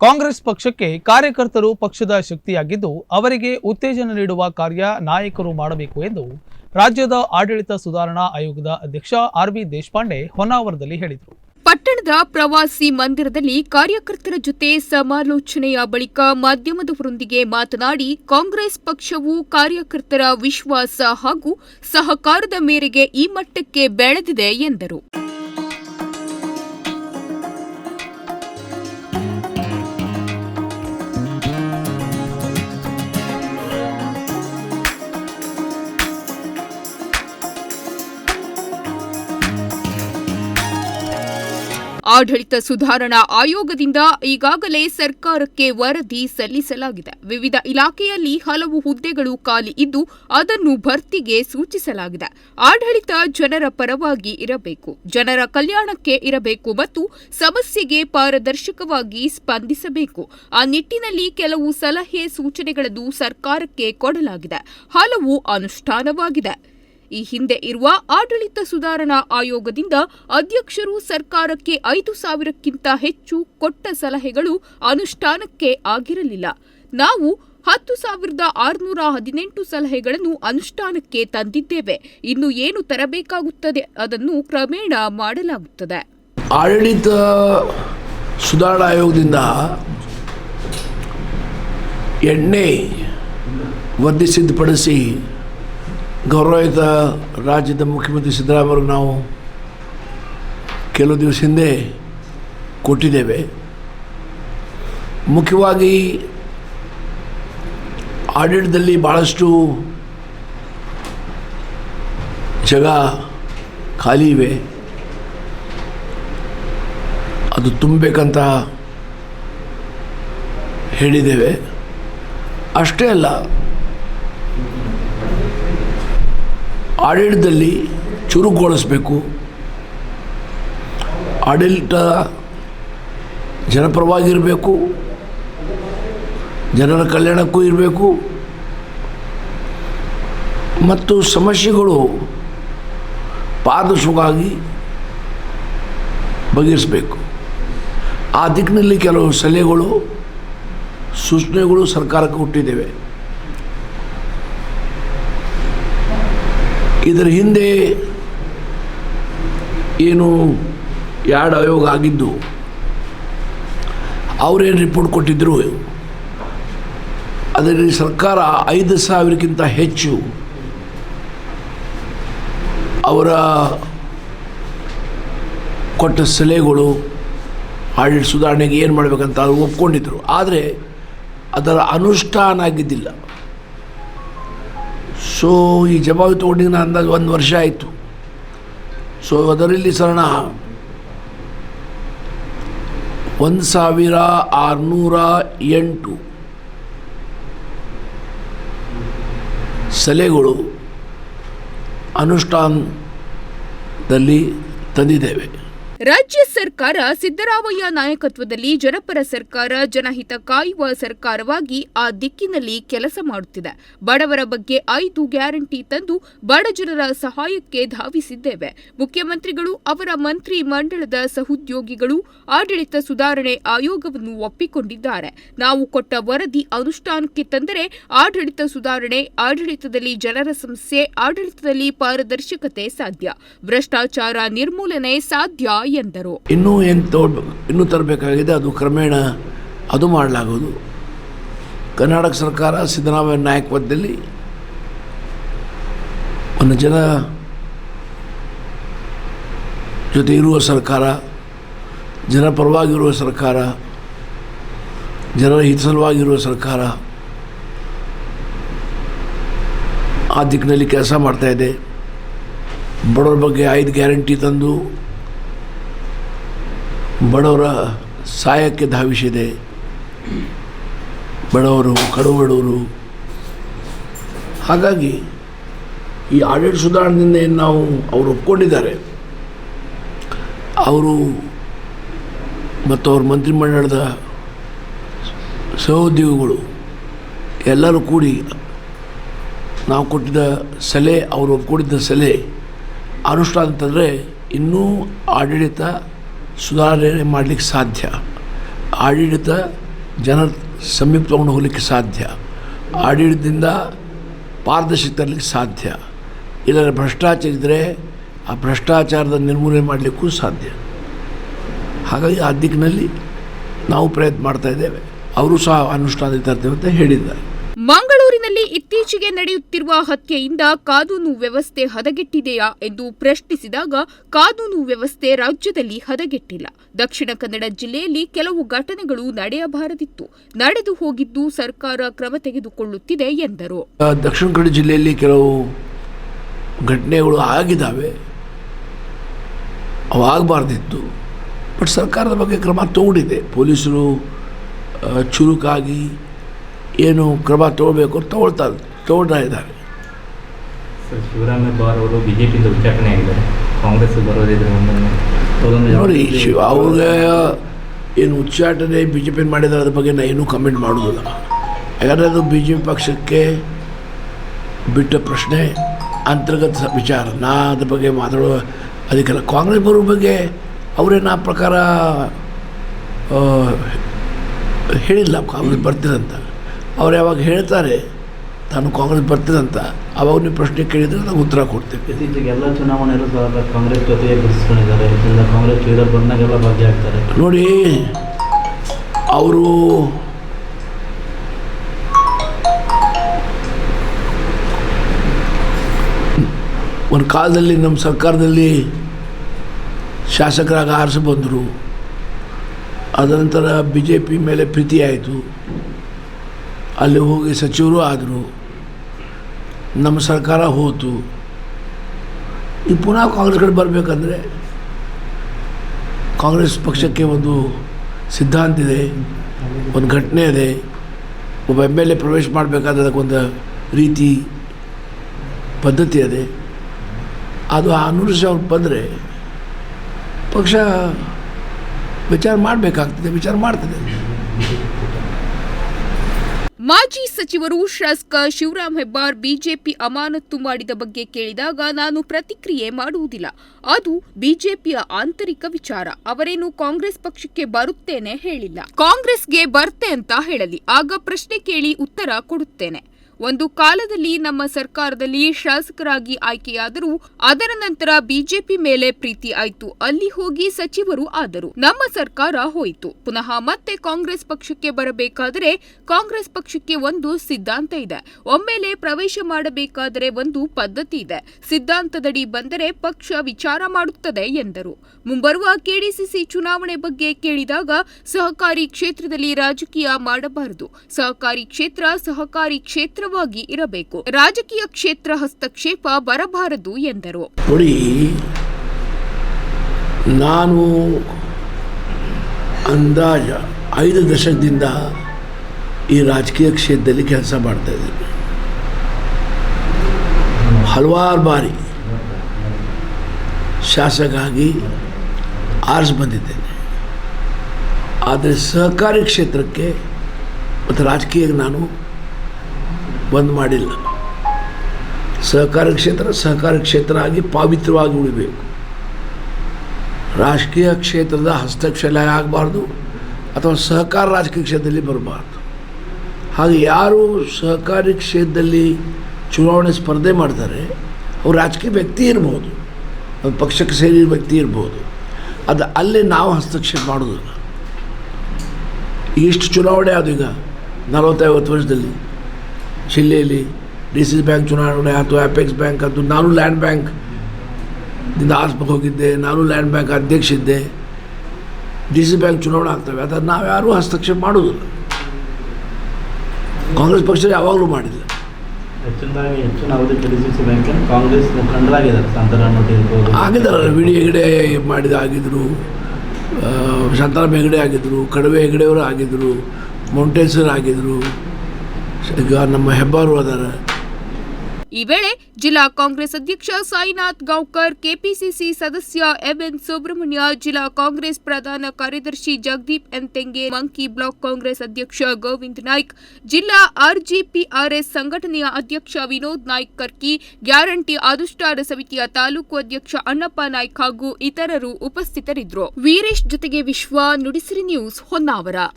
ಕಾಂಗ್ರೆಸ್ ಪಕ್ಷಕ್ಕೆ ಕಾರ್ಯಕರ್ತರು ಪಕ್ಷದ ಶಕ್ತಿಯಾಗಿದ್ದು ಅವರಿಗೆ ಉತ್ತೇಜನ ನೀಡುವ ಕಾರ್ಯ ನಾಯಕರು ಮಾಡಬೇಕು ಎಂದು ರಾಜ್ಯದ ಆಡಳಿತ ಸುಧಾರಣಾ ಆಯೋಗದ ಅಧ್ಯಕ್ಷ ಆರ್ ವಿ ದೇಶಪಾಂಡೆ ಹೊನ್ನಾವರದಲ್ಲಿ ಹೇಳಿದರು. ಪಟ್ಟಣದ ಪ್ರವಾಸಿ ಮಂದಿರದಲ್ಲಿ ಕಾರ್ಯಕರ್ತರ ಜೊತೆ ಸಮಾಲೋಚನೆಯ ಬಳಿಕ ಮಾಧ್ಯಮದವರೊಂದಿಗೆ ಮಾತನಾಡಿ ಕಾಂಗ್ರೆಸ್ ಪಕ್ಷವು ಕಾರ್ಯಕರ್ತರ ವಿಶ್ವಾಸ ಹಾಗೂ ಸಹಕಾರದ ಮೇರೆಗೆ ಈ ಮಟ್ಟಕ್ಕೆ ಬೆಳೆದಿದೆ ಎಂದರು. ಆಡಳಿತ ಸುಧಾರಣಾ ಆಯೋಗದಿಂದ ಈಗಾಗಲೇ ಸರ್ಕಾರಕ್ಕೆ ವರದಿ ಸಲ್ಲಿಸಲಾಗಿದೆ. ವಿವಿಧ ಇಲಾಖೆಯಲ್ಲಿ ಹಲವು ಹುದ್ದೆಗಳು ಖಾಲಿ ಇದ್ದು ಅದನ್ನು ಭರ್ತಿಗೆ ಸೂಚಿಸಲಾಗಿದೆ. ಆಡಳಿತ ಜನರ ಪರವಾಗಿ ಇರಬೇಕು. ಜನರ ಕಲ್ಯಾಣಕ್ಕೆ ಇರಬೇಕು ಮತ್ತು ಸಮಸ್ಯೆಗೆ ಪಾರದರ್ಶಕವಾಗಿ ಸ್ಪಂದಿಸಬೇಕು. ಆ ನಿಟ್ಟಿನಲ್ಲಿ ಕೆಲವು ಸಲಹೆ ಸೂಚನೆಗಳನ್ನು ಸರ್ಕಾರಕ್ಕೆ ಕೊಡಲಾಗಿದೆ. ಹಲವು ಅನುಷ್ಠಾನವಾಗಿದೆ. ಈ ಹಿಂದೆ ಇರುವ ಆಡಳಿತ ಸುಧಾರಣಾ ಆಯೋಗದಿಂದ ಅಧ್ಯಕ್ಷರು ಸರ್ಕಾರಕ್ಕೆ ಐದು ಸಾವಿರಕ್ಕಿಂತ ಹೆಚ್ಚು ಕೊಟ್ಟ ಸಲಹೆಗಳು ಅನುಷ್ಠಾನಕ್ಕೆ ಆಗಿರಲಿಲ್ಲ. ನಾವು ಹತ್ತು ಸಾವಿರದ ಆರುನೂರ ಹದಿನೆಂಟು ಸಲಹೆಗಳನ್ನು ಅನುಷ್ಠಾನಕ್ಕೆ ತಂದಿದ್ದೇವೆ. ಇನ್ನು ಏನು ತರಬೇಕಾಗುತ್ತದೆ ಅದನ್ನು ಕ್ರಮೇಣ ಮಾಡಲಾಗುತ್ತದೆ. ಆಡಳಿತ ಸುಧಾರಣಾ ಆಯೋಗದಿಂದ ಎಣ್ಣೆ ವರದಿ ಗೌರವಯುತ ರಾಜ್ಯದ ಮುಖ್ಯಮಂತ್ರಿ ಸಿದ್ದರಾಮಯ್ಯವ್ರಿಗೆ ನಾವು ಕೆಲವು ದಿವಸ ಹಿಂದೆ ಕೊಟ್ಟಿದ್ದೇವೆ. ಮುಖ್ಯವಾಗಿ ಆಡಳಿತದಲ್ಲಿ ಭಾಳಷ್ಟು ಜಾಗ ಖಾಲಿ ಇವೆ. ಅದು ತುಂಬಬೇಕಂತ ಹೇಳಿದ್ದೇವೆ. ಅಷ್ಟೇ ಅಲ್ಲ ಆಡಳಿತದಲ್ಲಿ ಚುರುಕುಗೊಳಿಸಬೇಕು. ಆಡಳಿತ ಜನಪರವಾಗಿರಬೇಕು. ಜನರ ಕಲ್ಯಾಣಕ್ಕೂ ಇರಬೇಕು. ಮತ್ತು ಸಮಸ್ಯೆಗಳು ಪಾರದರ್ಶಕವಾಗಿ ಬಗೆಹರಿಸಬೇಕು. ಆ ದಿಕ್ಕಿನಲ್ಲಿ ಕೆಲವು ಸಲಹೆಗಳು, ಸೂಚನೆಗಳು ಸರ್ಕಾರಕ್ಕೆ ಹುಟ್ಟಿದ್ದೇವೆ. ಇದರ ಹಿಂದೆ ಏನು ಎರಡು ಆಯೋಗ ಆಗಿದ್ದು, ಅವರೇನು ರಿಪೋರ್ಟ್ ಕೊಟ್ಟಿದ್ದರು ಅದರಲ್ಲಿ ಸರ್ಕಾರ ಐದು ಸಾವಿರಕ್ಕಿಂತ ಹೆಚ್ಚು ಅವರ ಕೊಟ್ಟ ಸಲಹೆಗಳು, ಆಡಳಿತ ಸುಧಾರಣೆಗೆ ಏನು ಮಾಡಬೇಕಂತ ಅವರು ಒಪ್ಕೊಂಡಿದ್ದರು ಆದರೆ ಅದರ ಅನುಷ್ಠಾನ ಆಗಿದ್ದಿಲ್ಲ. ಸೊ, ಈ ಜವಾಬಿ ತೊಗೊಂಡಿಗೆ ನಾನು ಅಂದಾಜು ಒಂದು ವರ್ಷ ಆಯಿತು. ಸೊ, ಅದರಲ್ಲಿ ಸರಣ. ಒಂದು ಸಾವಿರ ಆರುನೂರ ಎಂಟು ಸಲಹೆಗಳು ಅನುಷ್ಠಾನದಲ್ಲಿ ತಂದಿದ್ದೇವೆ. ರಾಜ್ಯ ಸರ್ಕಾರ ಸಿದ್ದರಾಮಯ್ಯ ನಾಯಕತ್ವದಲ್ಲಿ ಜನಪರ ಸರ್ಕಾರ, ಜನಹಿತ ಕಾಯುವ ಸರ್ಕಾರವಾಗಿ ಆ ದಿಕ್ಕಿನಲ್ಲಿ ಕೆಲಸ ಮಾಡುತ್ತಿದೆ. ಬಡವರ ಬಗ್ಗೆ ಐದು ಗ್ಯಾರಂಟಿ ತಂದು ಬಡ ಜನರ ಸಹಾಯಕ್ಕೆ ಧಾವಿಸಿದ್ದೇವೆ. ಮುಖ್ಯಮಂತ್ರಿಗಳು, ಅವರ ಮಂತ್ರಿ ಮಂಡಳದ ಸಹೋದ್ಯೋಗಿಗಳು, ಆಡಳಿತ ಸುಧಾರಣೆ ಆಯೋಗವನ್ನು ಒಪ್ಪಿಕೊಂಡಿದ್ದಾರೆ. ನಾವು ಕೊಟ್ಟ ವರದಿ ಅನುಷ್ಠಾನಕ್ಕೆ ತಂದರೆ ಆಡಳಿತ ಸುಧಾರಣೆ, ಆಡಳಿತದಲ್ಲಿ ಜನರ ಸಮಸ್ಯೆ, ಆಡಳಿತದಲ್ಲಿ ಪಾರದರ್ಶಕತೆ ಸಾಧ್ಯ. ಭ್ರಷ್ಟಾಚಾರ ನಿರ್ಮೂಲನೆ ಸಾಧ್ಯ ಎಂದರು. ಇನ್ನೂ ಏನು ತೋಡ್ ಇನ್ನೂ ತರಬೇಕಾಗಿದೆ, ಅದು ಕ್ರಮೇಣ ಅದು ಮಾಡಲಾಗುವುದು. ಕರ್ನಾಟಕ ಸರ್ಕಾರ ಸಿದ್ದರಾಮಯ್ಯ ನಾಯಕತ್ವದಲ್ಲಿ ಒಂದು ಜನ ಜೊತೆ ಇರುವ ಸರ್ಕಾರ ಜನಪರವಾಗಿರುವ ಸರ್ಕಾರ, ಜನರ ಹಿತ ಸಲುವಾಗಿರುವ ಸರ್ಕಾರ, ಆ ದಿಕ್ಕಿನಲ್ಲಿ ಕೆಲಸ ಮಾಡ್ತಾಯಿದೆ ಬಡವರ ಬಗ್ಗೆ ಐದು ಗ್ಯಾರಂಟಿ ತಂದು ಬಡವರ ಸಹಾಯಕ್ಕೆ ಧಾವಿಸಿದೆ. ಬಡವರು, ಕಡುಬಡವರು. ಹಾಗಾಗಿ ಈ ಆಡಳಿತ ಸುಧಾರಣೆಯಿಂದ ಏನು ನಾವು ಅವರು ಒಪ್ಕೊಂಡಿದ್ದಾರೆ? ಅವರು ಮತ್ತು ಅವ್ರ ಮಂತ್ರಿಮಂಡಲದ ಸಹೋದ್ಯೋಗಿಗಳು ಎಲ್ಲರೂ ಕೂಡಿ ನಾವು ಕೊಟ್ಟಿದ್ದ ಸಲಹೆ, ಅವರು ಒಪ್ಕೊಂಡಿದ್ದ ಸಲಹೆ ಅನುಷ್ಠಾನ ಅಂತಂದರೆ ಇನ್ನೂ ಆಡಳಿತ ಸುಧಾರಣೆ ಮಾಡಲಿಕ್ಕೆ ಸಾಧ್ಯ. ಆಡಳಿತ ಜನರ ಸಮೀಪ ಹೋಗ್ಲಿಕ್ಕೆ ಸಾಧ್ಯ. ಆಡಳಿತದಿಂದ ಪಾರದರ್ಶಕ ತರಲಿಕ್ಕೆ ಸಾಧ್ಯ. ಇಲ್ಲದ್ರೆ ಭ್ರಷ್ಟಾಚಾರ ಇದ್ದರೆ ಆ ಭ್ರಷ್ಟಾಚಾರದ ನಿರ್ಮೂಲನೆ ಮಾಡಲಿಕ್ಕೂ ಸಾಧ್ಯ. ಹಾಗಾಗಿ ಆ ದಿಕ್ಕಿನಲ್ಲಿ ನಾವು ಪ್ರಯತ್ನ ಮಾಡ್ತಾ ಇದ್ದೇವೆ. ಅವರು ಸಹ ಅನುಷ್ಠಾನದಲ್ಲಿ ತರ್ತೇವೆ ಅಂತ ಹೇಳಿದ್ದಾರೆ. ಮಂಗಳೂರಿನಲ್ಲಿ ಇತ್ತೀಚೆಗೆ ನಡೆಯುತ್ತಿರುವ ಹತ್ಯೆಯಿಂದ ಕಾನೂನು ವ್ಯವಸ್ಥೆ ಹದಗೆಟ್ಟಿದೆಯಾ ಎಂದು ಪ್ರಶ್ನಿಸಿದಾಗ ಕಾನೂನು ವ್ಯವಸ್ಥೆ ರಾಜ್ಯದಲ್ಲಿ ಹದಗೆಟ್ಟಿಲ್ಲ. ದಕ್ಷಿಣ ಕನ್ನಡ ಜಿಲ್ಲೆಯಲ್ಲಿ ಕೆಲವು ಘಟನೆಗಳು ನಡೆಯಬಾರದಿತ್ತು. ನಡೆದು ಹೋಗಿದ್ದು ಸರ್ಕಾರ ಕ್ರಮ ತೆಗೆದುಕೊಳ್ಳುತ್ತಿದೆ ಎಂದರು. ದಕ್ಷಿಣ ಕನ್ನಡ ಜಿಲ್ಲೆಯಲ್ಲಿ ಕೆಲವು ಘಟನೆಗಳು ಆಗಿದ್ದಾವೆ. ಅವಾಗಬಾರ್ದಿತ್ತು ಬಟ್ ಸರ್ಕಾರದ ಬಗ್ಗೆ ಕ್ರಮ ತಗೊಂಡಿದೆ. ಪೊಲೀಸರು ಚುರುಕಾಗಿ ಏನು ಕ್ರಮ ತಗೊಳ್ಬೇಕು ಅಂತ ತಗೊಳ್ತಾ ತಗೊಳ್ತಾ ಇದ್ದಾರೆ. ನೋಡಿ ಶಿವ ಅವ್ರಿಗೆ ಏನು ಉಚ್ಚಾಟನೆ ಬಿ ಜೆ ಪಿ ಮಾಡಿದ್ದಾರೆ ಅದ್ರ ಬಗ್ಗೆ ನಾನು ಏನೂ ಕಮೆಂಟ್ ಮಾಡೋದಿಲ್ಲ. ಯಾಕಂದರೆ ಅದು ಬಿ ಜೆ ಪಿ ಪಕ್ಷಕ್ಕೆ ಬಿಟ್ಟ ಪ್ರಶ್ನೆ ಅಂತರ್ಗತ ವಿಚಾರ. ನಾ ಅದ್ರ ಬಗ್ಗೆ ಮಾತಾಡುವ ಅದಕ್ಕೆಲ್ಲ ಕಾಂಗ್ರೆಸ್ ಬರೋ ಬಗ್ಗೆ ಅವರೇನು ಆ ಪ್ರಕಾರ ಹೇಳಿಲ್ಲ. ಕಾಂಗ್ರೆಸ್ ಬರ್ತೀರಂತ. ಅವ್ರು ಯಾವಾಗ ಹೇಳ್ತಾರೆ ತಾನು ಕಾಂಗ್ರೆಸ್ ಬರ್ತೀರಂತ ಅವಾಗ ನೀವು ಪ್ರಶ್ನೆ ಕೇಳಿದರೆ ನಾವು ಉತ್ತರ ಕೊಡ್ತೇವೆ ಇತ್ತೀಚೆಗೆ ಎಲ್ಲ ಚುನಾವಣೆ ಸಹ ಕಾಂಗ್ರೆಸ್ ಜೊತೆಗೆ ಗುರುತಿಸ್ಕೊಂಡಿದ್ದಾರೆ ಇದರಿಂದ ಕಾಂಗ್ರೆಸ್ ಲೀಡರ್ ಬಂದಾಗೆಲ್ಲ ಭಾಗಿಯಾಗ್ತಾರೆ ನೋಡಿ ಅವರು ಒಂದು ಕಾಲದಲ್ಲಿ ನಮ್ಮ ಸರ್ಕಾರದಲ್ಲಿ ಶಾಸಕರಾಗಿ ಆರಿಸಿ ಬಂದರು ಅದನಂತರ ಬಿ ಜೆ ಪಿ ಮೇಲೆ ಪ್ರೀತಿ ಆಯಿತು. ಅಲ್ಲಿ ಹೋಗಿ ಸಚಿವರು ಆದರು, ನಮ್ಮ ಸರ್ಕಾರ ಹೋತು. ಈ ಪುನಃ ಕಾಂಗ್ರೆಸ್ ಕಡೆ ಬರಬೇಕಂದ್ರೆ ಕಾಂಗ್ರೆಸ್ ಪಕ್ಷಕ್ಕೆ ಒಂದು ಸಿದ್ಧಾಂತ ಇದೆ, ಒಂದು ಘಟನೆ ಇದೆ. ಒಬ್ಬ ಎಂ ಎಲ್ ಎ ಪ್ರವೇಶ ಮಾಡಬೇಕಾದ್ರೆ ಅದಕ್ಕೊಂದು ರೀತಿ ಪದ್ಧತಿ ಇದೆ. ಅದು ಅನುಸರಿಸಿ ಅವ್ರು ಬಂದರೆ ಪಕ್ಷ ವಿಚಾರ ಮಾಡಬೇಕಾಗ್ತದೆ, ವಿಚಾರ ಮಾಡ್ತದೆ. ಮಾಜಿ ಸಚಿವರು ಶಾಸಕ ಶಿವರಾಮ್ ಹೆಬ್ಬಾರ್ ಬಿಜೆಪಿ ಅಮಾನತ್ತು ಮಾಡಿದ ಬಗ್ಗೆ ಕೇಳಿದಾಗ ನಾನು ಪ್ರತಿಕ್ರಿಯೆ ಮಾಡುವುದಿಲ್ಲ. ಅದು ಬಿಜೆಪಿಯ ಆಂತರಿಕ ವಿಚಾರ. ಅವರೇನು ಕಾಂಗ್ರೆಸ್ ಪಕ್ಷಕ್ಕೆ ಬರುತ್ತೇನೆ ಹೇಳಿಲ್ಲ. ಕಾಂಗ್ರೆಸ್ಗೆ ಬರ್ತೆ ಅಂತ ಹೇಳಲಿ. ಆಗ ಪ್ರಶ್ನೆ ಕೇಳಿ ಉತ್ತರ ಕೊಡುತ್ತೇನೆ. ಒಂದು ಕಾಲದಲ್ಲಿ ನಮ್ಮ ಸರ್ಕಾರದಲ್ಲಿ ಶಾಸಕರಾಗಿ ಆಯ್ಕೆಯಾದರೂ ಅದರ ನಂತರ ಬಿಜೆಪಿ ಮೇಲೆ ಪ್ರೀತಿ ಆಯ್ತು. ಅಲ್ಲಿ ಹೋಗಿ ಸಚಿವರು ಆದರು. ನಮ್ಮ ಸರ್ಕಾರ ಹೋಯಿತು. ಪುನಃ ಮತ್ತೆ ಕಾಂಗ್ರೆಸ್ ಪಕ್ಷಕ್ಕೆ ಬರಬೇಕಾದರೆ ಕಾಂಗ್ರೆಸ್ ಪಕ್ಷಕ್ಕೆ ಒಂದು ಸಿದ್ಧಾಂತ ಇದೆ. ಒಮ್ಮೆಲೆ ಪ್ರವೇಶ ಮಾಡಬೇಕಾದರೆ ಒಂದು ಪದ್ಧತಿ ಇದೆ. ಸಿದ್ಧಾಂತದಡಿ ಬಂದರೆ ಪಕ್ಷ ವಿಚಾರ ಮಾಡುತ್ತದೆ ಎಂದರು. ಮುಂಬರುವ ಕೆಡಿಸಿಸಿ ಚುನಾವಣೆ ಬಗ್ಗೆ ಕೇಳಿದಾಗ ಸಹಕಾರಿ ಕ್ಷೇತ್ರದಲ್ಲಿ ರಾಜಕೀಯ ಮಾಡಬಾರದು. ಸಹಕಾರಿ ಕ್ಷೇತ್ರ ಸಹಕಾರಿ ಕ್ಷೇತ್ರವಾಗಿ ಇರಬೇಕು. ರಾಜಕೀಯ ಕ್ಷೇತ್ರ ಹಸ್ತಕ್ಷೇಪ ಬರಬಾರದು ಎಂದರು. ನಾನು ಅಂದಾಜ ಐದು ದಶಕದಿಂದ ಈ ರಾಜಕೀಯ ಕ್ಷೇತ್ರದಲ್ಲಿ ಕೆಲಸ ಮಾಡ್ತಾ ಇದ್ದೀನಿ. ಹಲವಾರು ಬಾರಿ ಶಾಸಕಾಗಿ ಆರಿಸಿ ಬಂದಿದ್ದೇನೆ. ಆದರೆ ಸಹಕಾರಿ ಕ್ಷೇತ್ರಕ್ಕೆ ಮತ್ತು ರಾಜಕೀಯಕ್ಕೆ ನಾನು ಬಂದ್ ಮಾಡಿಲ್ಲ. ಸಹಕಾರ ಕ್ಷೇತ್ರ ಸಹಕಾರ ಕ್ಷೇತ್ರ ಆಗಿ ಪಾವಿತ್ರವಾಗಿ ಉಳಿಬೇಕು. ರಾಜಕೀಯ ಕ್ಷೇತ್ರದ ಹಸ್ತಕ್ಷೇಪ ಆಗಬಾರ್ದು ಅಥವಾ ಸಹಕಾರ ರಾಜಕೀಯ ಕ್ಷೇತ್ರದಲ್ಲಿ ಬರಬಾರ್ದು. ಹಾಗೆ ಯಾರು ಸಹಕಾರಿ ಕ್ಷೇತ್ರದಲ್ಲಿ ಚುನಾವಣೆ ಸ್ಪರ್ಧೆ ಮಾಡ್ತಾರೆ, ಅವ್ರು ರಾಜಕೀಯ ವ್ಯಕ್ತಿ ಇರ್ಬೋದು ಒಂದು ಪಕ್ಷಕ್ಕೆ ಸೇರಿದ ವ್ಯಕ್ತಿ ಇರ್ಬೋದು, ಅದು ಅಲ್ಲೇ ನಾವು ಹಸ್ತಕ್ಷೇಪ ಮಾಡೋದಿಲ್ಲ. ಎಷ್ಟು ಚುನಾವಣೆ ಅದು ಈಗ ನಲವತ್ತೈವತ್ತು ವರ್ಷದಲ್ಲಿ ಜಿಲ್ಲೆಯಲ್ಲಿ ಡಿ ಸಿ ಬ್ಯಾಂಕ್ ಚುನಾವಣೆ ಆಯಿತು ಅಪೆಕ್ಸ್ ಬ್ಯಾಂಕ್ ಆಯಿತು ನಾನು ಲ್ಯಾಂಡ್ ಬ್ಯಾಂಕ್ ದಿಂದ ಆಸ್ಪತ್ರೆ ಹೋಗಿದ್ದೆ ನಾನು ಲ್ಯಾಂಡ್ ಬ್ಯಾಂಕ್ ಅಧ್ಯಕ್ಷ ಇದ್ದೆ. ಡಿ ಸಿ ಬ್ಯಾಂಕ್ ಚುನಾವಣೆ ಆಗ್ತವೆ ಅದನ್ನು ನಾವು ಯಾರೂ ಹಸ್ತಕ್ಷೇಪ ಮಾಡೋದಿಲ್ಲ. ಕಾಂಗ್ರೆಸ್ ಪಕ್ಷ ಯಾವಾಗಲೂ ಮಾಡಿಲ್ಲ. ಹೆಚ್ಚಿನದಾಗಿ ಹೆಚ್ಚಿನ D C C bank Congress ಮುಖಂಡರಾಗಿದ್ದಾರೆ ಇರ್ಬೋದು. ಆಗಿದ್ದಾರೆ ವಿ ಹೆಗಡೆ ಮಾಡಿದ ಆಗಿದ್ದರು ಶಾಂತಾರಾಮ್ ಹೆಗಡೆ ಆಗಿದ್ದರು ಕಡವೆ ಹೆಗಡೆಯವರು ಆಗಿದ್ದರು ಮೊಂಟೇಸರ್ ಆಗಿದ್ದರು ನಮ್ಮ ಹೆಬ್ಬಾರು ಅದಾರ. ಈ ವೇಳೆ ಜಿಲ್ಲಾ ಕಾಂಗ್ರೆಸ್ ಅಧ್ಯಕ್ಷ ಸಾಯಿನಾಥ್ ಗೌಕರ್, ಕೆಪಿಸಿಸಿ ಸದಸ್ಯ ಎಂಎನ್ ಸುಬ್ರಹ್ಮಣ್ಯ, ಜಿಲ್ಲಾ ಕಾಂಗ್ರೆಸ್ ಪ್ರಧಾನ ಕಾರ್ಯದರ್ಶಿ ಜಗದೀಪ್ ಎನ್ ತೆಂಗೆ, ಮಂಕಿ ಬ್ಲಾಕ್ ಕಾಂಗ್ರೆಸ್ ಅಧ್ಯಕ್ಷ ಗೋವಿಂದ್ ನಾಯ್ಕ್, ಜಿಲ್ಲಾ ಆರ್ಜಿಪಿಆರ್ಎಸ್ ಸಂಘಟನೆಯ ಅಧ್ಯಕ್ಷ ವಿನೋದ್ ನಾಯ್ಕ್ ಕರ್ಕಿ, ಗ್ಯಾರಂಟಿ ಅನುಷ್ಠಾನ ಸಮಿತಿಯ ತಾಲೂಕು ಅಧ್ಯಕ್ಷ ಅಣ್ಣಪ್ಪ ನಾಯ್ಕ್ ಹಾಗೂ ಇತರರು ಉಪಸ್ಥಿತರಿದ್ದರು. ವೀರೇಶ್ ಜೊತೆಗೆ ವಿಶ್ವ ನುಡಿಸಿರಿ ನ್ಯೂಸ್ ಹೊನ್ನಾವರ.